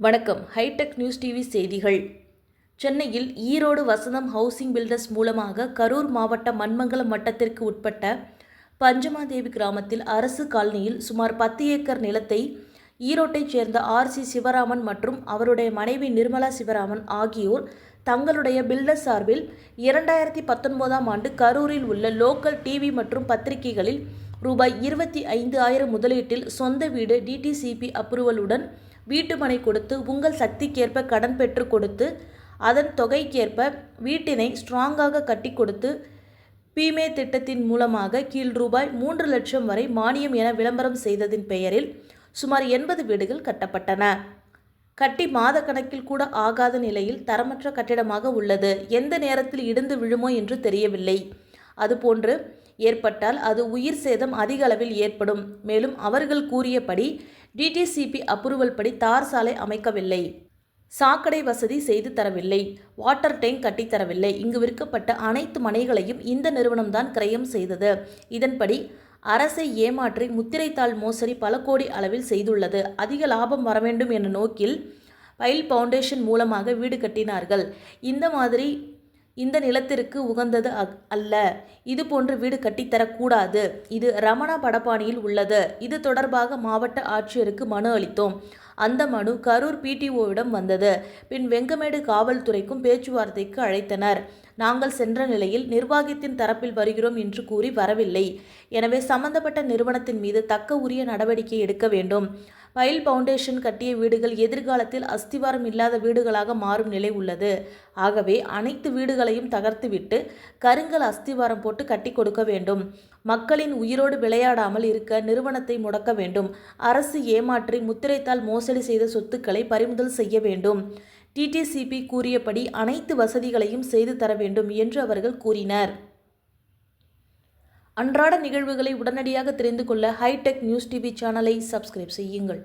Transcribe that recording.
வணக்கம். Hitech news TV செய்திகள். சென்னையில் ஈரோடு வசந்தம் ஹவுசிங் பில்டர்ஸ் மூலமாக கரூர் மாவட்ட மண்மங்கலம் வட்டத்திற்கு உட்பட்ட பஞ்சமாதேவி கிராமத்தில் அரசு காலனியில் சுமார் பத்து ஏக்கர் நிலத்தை ஈரோட்டைச் சேர்ந்த ஆர் சி சிவராமன் மற்றும் அவருடைய மனைவி நிர்மலா சிவராமன் ஆகியோர் தங்களுடைய பில்டர் சார்பில் இரண்டாயிரத்தி பத்தொன்பதாம் ஆண்டு கரூரில் உள்ள லோக்கல் டிவி மற்றும் பத்திரிகைகளில் ரூபாய் இருபத்தி ஐந்து ஆயிரம் முதலீட்டில் சொந்த வீடு டிடிசிபி அப்ரூவலுடன் வீட்டுமனை கொடுத்து உங்கள் சக்திக்கேற்ப கடன் பெற்று கொடுத்து அதன் தொகைக்கேற்ப வீட்டினை ஸ்ட்ராங்காக கட்டி கொடுத்து பீமே திட்டத்தின் மூலமாக கீழ் ரூபாய் மூன்று லட்சம் வரை மானியம் என விளம்பரம் செய்ததின் பெயரில் சுமார் எண்பது வீடுகள் கட்டப்பட்டன. கட்டி மாத கணக்கில் கூட ஆகாத நிலையில் தரமற்ற கட்டிடமாக உள்ளது. எந்த நேரத்தில் இடிந்து விழுமோ என்று தெரியவில்லை. அதுபோன்று ஏற்பட்டால் அது உயிர் சேதம் அதிக அளவில் ஏற்படும். மேலும் அவர்கள் கூறியபடி டிடிசிபி அப்ரூவல் படி தார் சாலை அமைக்கவில்லை. சாக்கடை வசதி செய்து தரவில்லை. வாட்டர் டேங்க் கட்டித் தரவில்லை. இங்கு விற்கப்பட்ட அனைத்து மனைகளையும் இந்த நிறுவனம்தான் கிரயம் செய்தது. இதன்படி அரசை ஏமாற்றி முத்திரைத்தாள் மோசடி பல கோடி அளவில் செய்துள்ளது. அதிக லாபம் வர வேண்டும் என்ற நோக்கில் பைல் ஃபவுண்டேஷன் மூலமாக வீடு கட்டினார்கள். இந்த மாதிரி இந்த நிலத்திற்கு உகந்தது அக்- அல்ல. இது போன்று வீடு கட்டித்தரக்கூடாது இது ரமணா படப்பாணியில் உள்ளது. இது தொடர்பாக மாவட்ட ஆட்சியருக்கு மனு அளித்தோம். அந்த மனு கரூர் பிடிஓவிடம் வந்தது. பின் வெங்கமேடு காவல்துறைக்கும் பேச்சுவார்த்தைக்கு அழைத்தனர். நாங்கள் சென்ற நிலையில் நிர்வாகத்தின் தரப்பில் வருகிறோம் என்று கூறி வரவில்லை. எனவே சம்பந்தப்பட்ட நிறுவனத்தின் மீது தக்க உரிய நடவடிக்கை எடுக்க வேண்டும். மயில் ஃபவுண்டேஷன் கட்டிய வீடுகள் எதிர்காலத்தில் அஸ்திவாரம் இல்லாத வீடுகளாக மாறும் நிலை உள்ளது. ஆகவே அனைத்து வீடுகளையும் தகர்த்துவிட்டு கருங்கல் அஸ்திவாரம் போட்டு கட்டி கொடுக்க வேண்டும். மக்களின் உயிரோடு விளையாடாமல் இருக்க நிறுவனத்தை முடக்க வேண்டும். அரசு ஏமாற்றி முத்திரைத்தால் மோசடி செய்த சொத்துக்களை பறிமுதல் செய்ய வேண்டும். டிடிசிபி கூறியபடி அனைத்து வசதிகளையும் செய்து தர வேண்டும் என்று அவர்கள் கூறினர். அன்றாட நிகழ்வுகளை உடனடியாக தெரிந்து கொள்ள ஹைடெக் நியூஸ் டிவி சேனலை சப்ஸ்கிரைப் செய்யுங்கள்.